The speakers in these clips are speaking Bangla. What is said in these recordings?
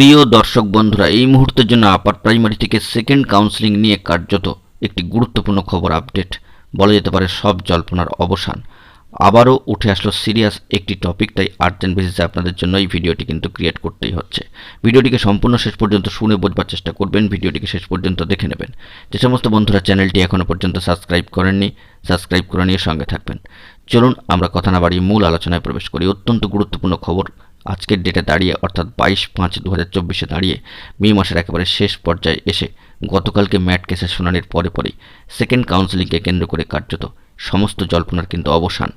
প্রিয় দর্শক বন্ধুরা, এই মুহূর্তের জন্য আপার প্রাইমারি থেকে সেকেন্ড কাউন্সিলিং নিয়ে কার্যত একটি গুরুত্বপূর্ণ খবর আপডেট বলা যেতে পারে সব জল্পনার অবসান। আবারও উঠে আসলো সিরিয়াস একটি টপিক তাই আর্জেন্ট বেসিসে আপনাদের জন্য এই ভিডিওটি কিন্তু ক্রিয়েট করতেই হচ্ছে। ভিডিওটিকে সম্পূর্ণ শেষ পর্যন্ত শুনে বোঝবার চেষ্টা করবেন, ভিডিওটিকে শেষ পর্যন্ত দেখে নেবেন। যে সমস্ত বন্ধুরা চ্যানেলটি এখনও পর্যন্ত সাবস্ক্রাইব করেননি সাবস্ক্রাইব করে নিয়ে সঙ্গে থাকবেন। চলুন আমরা কথা না বাড়িয়ে মূল আলোচনায় প্রবেশ করি। অত্যন্ত গুরুত্বপূর্ণ খবর আজকের ডেটে দাঁড়িয়ে, অর্থাৎ বাইশ পাঁচ দু হাজার চব্বিশে দাঁড়িয়ে, মে মাসের একেবারে শেষ পর্যায়ে এসে গতকালকে ম্যাট কেসের শুনানির পরে পরেই সেকেন্ড কাউন্সিলিংকে কেন্দ্র করে কার্যত সমস্ত জল্পনার কিন্তু অবসান।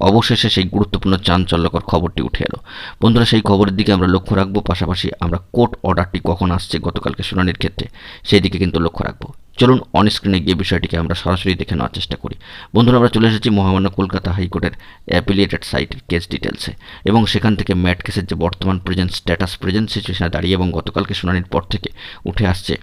অবশেষে সেই গুরুত্বপূর্ণ চাঞ্চল্যকর খবরটি উঠে এলো। বন্ধুরা, সেই খবরের দিকে আমরা লক্ষ্য রাখব, পাশাপাশি আমরা কোর্ট অর্ডারটি কখন আসছে গতকালকে শুনানির ক্ষেত্রে, সেই দিকে কিন্তু লক্ষ্য রাখব। চলুন অন স্ক্রিনে গিয়ে বিষয়টিকে আমরা সরাসরি দেখে নেওয়ার চেষ্টা করি। বন্ধুরা, আমরা চলে এসেছি মহামান্য কলকাতা হাইকোর্টের অ্যাপিলিয়েটেড সাইটের কেস ডিটেলসে এবং সেখান থেকে ম্যাট কেসের যে বর্তমান প্রেজেন্ট স্ট্যাটাস প্রেজেন্ট সিচুয়েশনে দাঁড়িয়ে এবং গতকালকে শুনানির পর থেকে উঠে আসছে,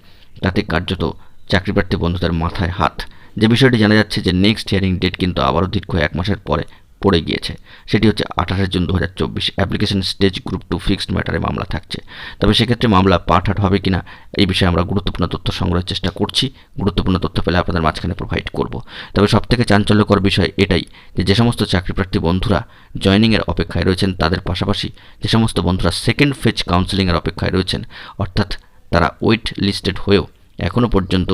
তাতে কার্যত চাকরিপ্রার্থী বন্ধুদের মাথায় হাত। যে বিষয়টি জানা যাচ্ছে যে নেক্সট হিয়ারিং ডেট কিন্তু আবারও দীর্ঘ এক মাসের পরে পড়ে গিয়েছে। সেটি হচ্ছে আঠাশে জুন দু হাজার চব্বিশ। Application stage group two fixed ম্যাটারে মামলা থাকছে। তবে সেক্ষেত্রে মামলা পাঠাট হবে কিনা, এই বিষয়ে আমরা গুরুত্বপূর্ণ তথ্য সংগ্রহের চেষ্টা করছি। গুরুত্বপূর্ণ তথ্য পেলে আপনাদের মাঝখানে প্রোভাইড করব। তবে সবথেকে চাঞ্চল্যকর বিষয় এটাই যে যে সমস্ত চাকরিপ্রার্থী বন্ধুরা জয়নিংয়ের অপেক্ষায় রয়েছেন, তাদের পাশাপাশি যে সমস্ত বন্ধুরা সেকেন্ড ফেজ কাউন্সেলিংয়ের অপেক্ষায় রয়েছেন, অর্থাৎ তারা ওয়েট লিস্টেড হয়েও এখনও পর্যন্ত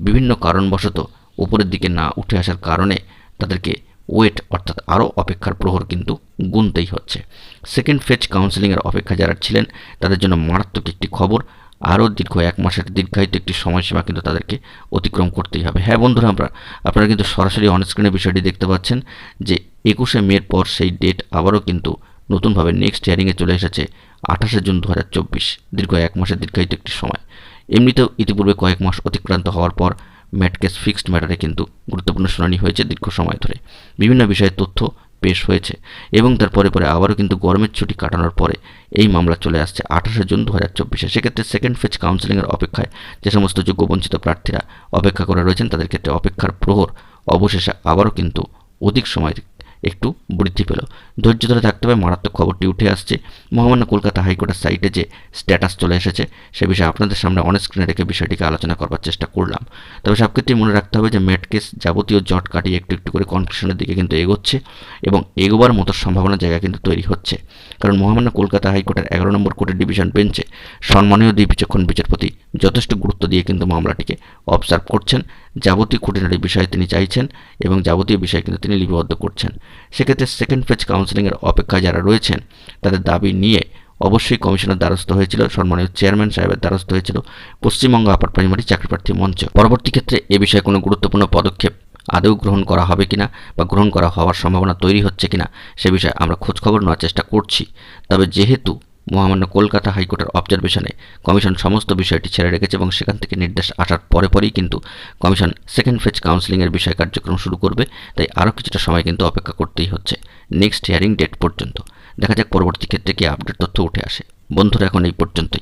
বিভিন্ন কারণবশত উপরের দিকে না উঠে আসার কারণে তাদেরকে ওয়েট অর্থাৎ আরও অপেক্ষার প্রহর কিন্তু গুনতেই হচ্ছে। সেকেন্ড ফেজ কাউন্সেলিংয়ের অপেক্ষা যারা ছিলেন, তাদের জন্য মারাত্মক একটি খবর। আরও দীর্ঘ এক মাসের দীর্ঘায়িত একটি সময়সীমা কিন্তু তাদেরকে অতিক্রম করতেই হবে। হ্যাঁ বন্ধুরা, আমরা, আপনারা কিন্তু সরাসরি অনস্ক্রিনে বিষয়টি দেখতে পাচ্ছেন যে একুশে মের পর সেই ডেট আবারও কিন্তু নতুনভাবে নেক্সট হিয়ারিংয়ে চলে এসেছে, আঠাশে জুন দু হাজার চব্বিশ, দীর্ঘ এক মাসের দীর্ঘায়িত একটি সময়। এমনিতেও ইতিপূর্বে কয়েক মাস অতিক্রান্ত হওয়ার পর ম্যাটকেস ফিক্সড ম্যাটারে কিন্তু গুরুত্বপূর্ণ শুনানি হয়েছে দীর্ঘ সময় ধরে। বিভিন্ন বিষয়ে তথ্য পেশ হয়েছে এবং তারপরে পরে পরে আবারও কিন্তু গরমের ছুটি কাটানোর পরে এই মামলা চলে আসছে আঠাশে জুন দু হাজার চব্বিশে। সেক্ষেত্রে সেকেন্ড ফেজ কাউন্সেলিংয়ের অপেক্ষায় যে সমস্ত যোগ্য বঞ্চিত প্রার্থীরা অপেক্ষা করে রয়েছেন, তাদের ক্ষেত্রে অপেক্ষার প্রহর অবশেষে আবারও কিন্তু অধিক সময় একটু বৃদ্ধি পেল। ধৈর্য ধরে থাকতে হবে, মারাত্মক খবরটি উঠে আসছে। মহামান্য কলকাতা হাইকোর্টের সাইটে যে স্ট্যাটাস চলে এসেছে, সে বিষয়ে আপনাদের সামনে অনেক স্ক্রিনে রেখে বিষয়টিকে আলোচনা করবার চেষ্টা করলাম। তবে সব ক্ষেত্রেই মনে রাখতে হবে যে ম্যাট কেস যাবতীয় জট কাটিয়ে একটু একটু করে কনক্লুশনের দিকে কিন্তু এগোচ্ছে এবং এগোবার মতো সম্ভাবনার জায়গা কিন্তু তৈরি হচ্ছে। কারণ মহামান্য কলকাতা হাইকোর্টের এগারো নম্বর কোর্টের ডিভিশন বেঞ্চে সম্মানীয় দুই বিচক্ষণ বিচারপতি যথেষ্ট গুরুত্ব দিয়ে কিন্তু মামলাটিকে অবজার্ভ করছেন। যাবতীয় খুঁটিনাটি বিষয়ে তিনি চাইছেন এবং যাবতীয় বিষয় কিন্তু তিনি লিপিবদ্ধ করছেন। সেক্ষেত্রে সেকেন্ড ফেজ কাউন্সেলিংয়ের অপেক্ষায় যারা রয়েছেন, তাদের দাবি নিয়ে অবশ্যই কমিশনের দ্বারস্থ হয়েছিল, সম্মানীয় চেয়ারম্যান সাহেবের দ্বারস্থ হয়েছিল পশ্চিমবঙ্গ আপার প্রাইমারি চাকরিপ্রার্থী মঞ্চ। পরবর্তী ক্ষেত্রে এ বিষয়ে কোনো গুরুত্বপূর্ণ পদক্ষেপ আদৌ গ্রহণ করা হবে কিনা বা গ্রহণ করা হওয়ার সম্ভাবনা তৈরি হচ্ছে কিনা সে বিষয়ে আমরা খোঁজখবর নেওয়ার চেষ্টা করছি। তবে যেহেতু মহামান্য কলকাতা হাইকোর্টের অবজারভেশনে কমিশন সমস্ত বিষয়টি ছেড়ে রেখেছে এবং সেখান থেকে নির্দেশ আসার পরে পরেই কিন্তু কমিশন সেকেন্ড ফেজ কাউন্সিলিংয়ের বিষয়ে কার্যক্রম শুরু করবে, তাই আরও কিছুটা সময় কিন্তু অপেক্ষা করতেই হচ্ছে। নেক্সট হিয়ারিং ডেট পর্যন্ত। দেখা যাক পরবর্তী ক্ষেত্রে কী আপডেট তথ্য উঠে আসে। বন্ধুরা, এখন এই পর্যন্তই।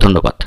ধন্যবাদ।